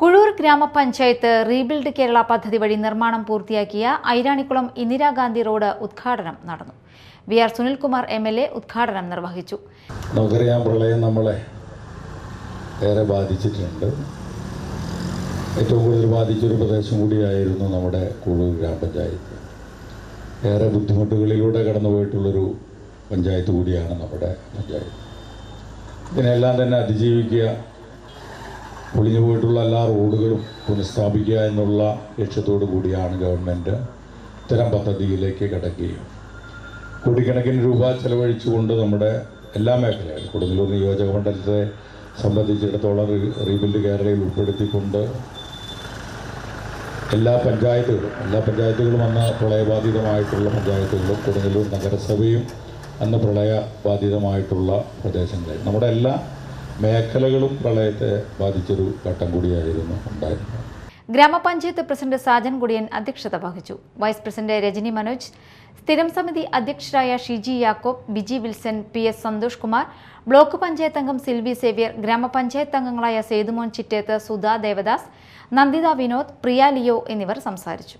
കുഴൂർ ഗ്രാമപഞ്ചായത്ത് റീബിൽഡ് കേരള പദ്ധതി വഴി നിർമ്മാണം പൂർത്തിയാക്കിയ ഐരാണിക്കുളം ഇന്ദിരാഗാന്ധി റോഡ് ഉദ്ഘാടനം നടന്നു. V R Sunilkumar M L A ഉദ്ഘാടനം നിർവഹിച്ചു. നമുക്കറിയാം പ്രളയം നമ്മളെ ഏറെ ബാധിച്ചിട്ടുണ്ട്. ഏറ്റവും കൂടുതൽ ബാധിച്ചൊരു പ്രദേശം കൂടിയായിരുന്നു നമ്മുടെ കുളൂർ ഗ്രാമപഞ്ചായത്ത്. ഏറെ ബുദ്ധിമുട്ടുകളിലൂടെ കടന്നുപോയിട്ടുള്ളൊരു പഞ്ചായത്ത് കൂടിയാണ് നമ്മുടെ പഞ്ചായത്ത്. ഇതിനെല്ലാം തന്നെ അതിജീവിക്കുക പൊളിഞ്ഞു പോയിട്ടുള്ള എല്ലാ റോഡുകളും പുനഃസ്ഥാപിക്കുക എന്നുള്ള ലക്ഷ്യത്തോടു കൂടിയാണ് ഗവൺമെന്റ് ഇത്തരം പദ്ധതിയിലേക്ക് കിടക്കുകയും. കോടിക്കണക്കിന് രൂപ ചെലവഴിച്ചുകൊണ്ട് നമ്മുടെ എല്ലാ മേഖലകളും കൊടുങ്ങല്ലൂർ നിയോജക മണ്ഡലത്തെ സംബന്ധിച്ചിടത്തോളം റീബിൽഡ് കേരളയിൽ ഉൾപ്പെടുത്തിക്കൊണ്ട് എല്ലാ പഞ്ചായത്തുകളും എല്ലാ പഞ്ചായത്തുകളും അന്ന് പ്രളയബാധിതമായിട്ടുള്ള പഞ്ചായത്തുകളും കൊടുങ്ങല്ലൂർ നഗരസഭയും അന്ന് പ്രളയബാധിതമായിട്ടുള്ള പ്രദേശങ്ങളിൽ നമ്മുടെ എല്ലാ മേഖലകളും പ്രളയത്തെ ബാധിച്ചൊരു ഘട്ടം കൂടിയായിരുന്നു ഉണ്ടായിരുന്നത്. ഗ്രാമപഞ്ചായത്ത് പ്രസിഡന്റ് സാജൻ കുടിയൻ അധ്യക്ഷത വഹിച്ചു. വൈസ് പ്രസിഡന്റ് രജനി മനോജ് സ്ഥിരം സമിതി അധ്യക്ഷരായ Shiji Yakob Biji Wilson P S Santhosh Kumar block panchayat അംഗം സിൽവി സേവ്യർ ഗ്രാമപഞ്ചായത്ത് അംഗങ്ങളായ സേതുമോൻ ചിറ്റേത്ത് സുധാ ദേവദാസ് നന്ദിത വിനോദ് പ്രിയ ലിയോ എന്നിവർ സംസാരിച്ചു.